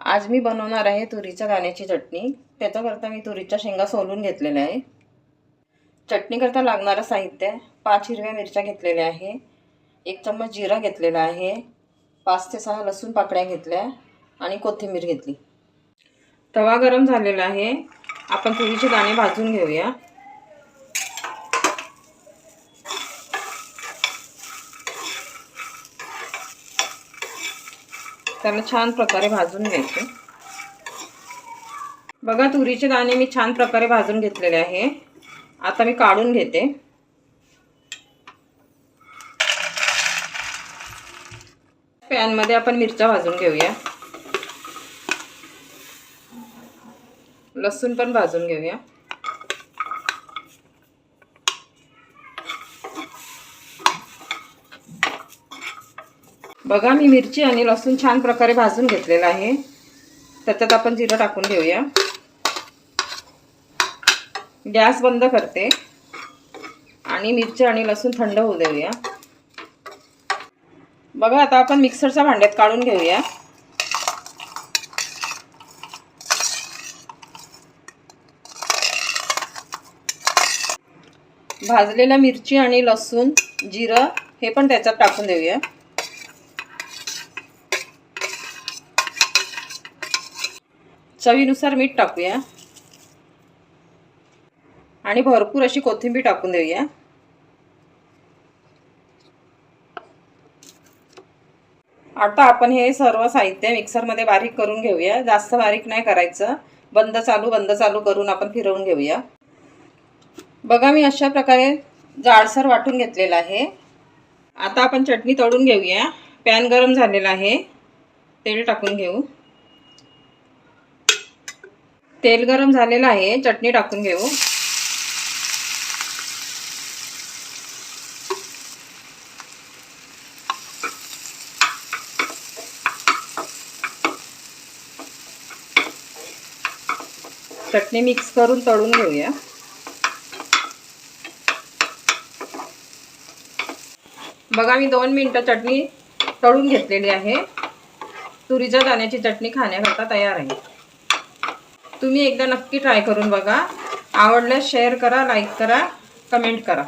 आज मी बनवणार आहे तुरीच्या दाण्याची चटणी. त्याच्याकरता मी तुरीच्या शेंगा सोलून घेतलेल्या आहे. चटणीकरता लागणारं साहित्य पाच हिरव्या मिरच्या घेतलेल्या आहे. एक चम्मच जिरा घेतलेला आहे. पाच ते सहा लसूण पाकळ्या घेतल्या आणि कोथिंबीर घेतली. तवा गरम झालेला आहे. आपण तुरीचे दाणे भाजून घेऊया. त्याला छान प्रकारे भाजून घ्यायचे. बघा तुरीचे दाणे मी छान प्रकारे भाजून घेतलेले आहे. आता मी काढून घेते. पॅनमध्ये आपण मिरच्या भाजून घेऊया. लसूण पण भाजून घेऊया. बघा मी मिरची आणि लसूण छान प्रकारे भाजून घेतलेला आहे. त्याच्यात आपण जिरं टाकून घेऊया. गॅस बंद करते. आणि मिरची आणि लसूण थंड होऊ देऊया. बघा आता आपण मिक्सरच्या भांड्यात काढून घेऊया. भाजलेल्या मिरची आणि लसूण जिरं हे पण त्याच्यात टाकून देऊया. चवीनुसार मीठ टाकूया. आणि भरपूर अशी कोथिंबीर टाकून देऊया. आता आपण हे सर्व साहित्य मिक्सरमध्ये बारीक करून घेऊया. जास्त बारीक नाही करायचं. बंद चालू बंद चालू करून आपण फिरवून घेऊया. बघा मी अशा प्रकारे जाडसर वाटून घेतलेला आहे. आता आपण चटणी तळून घेऊया. पॅन गरम झालेला आहे. तेल टाकून घेऊ. तेल गरम झालेलं आहे. चटणी टाकून घेऊ. चटणी मिक्स करून तळून घेऊया. बघा मी दोन मिनटं चटणी तळून घेतलेली आहे. तुरीच्या दाण्याची चटणी खाण्याकरता तयार आहे. तुम्ही एकदा नक्की ट्राय करून बघा. आवडल्यास शेअर करा लाईक करा कमेंट करा.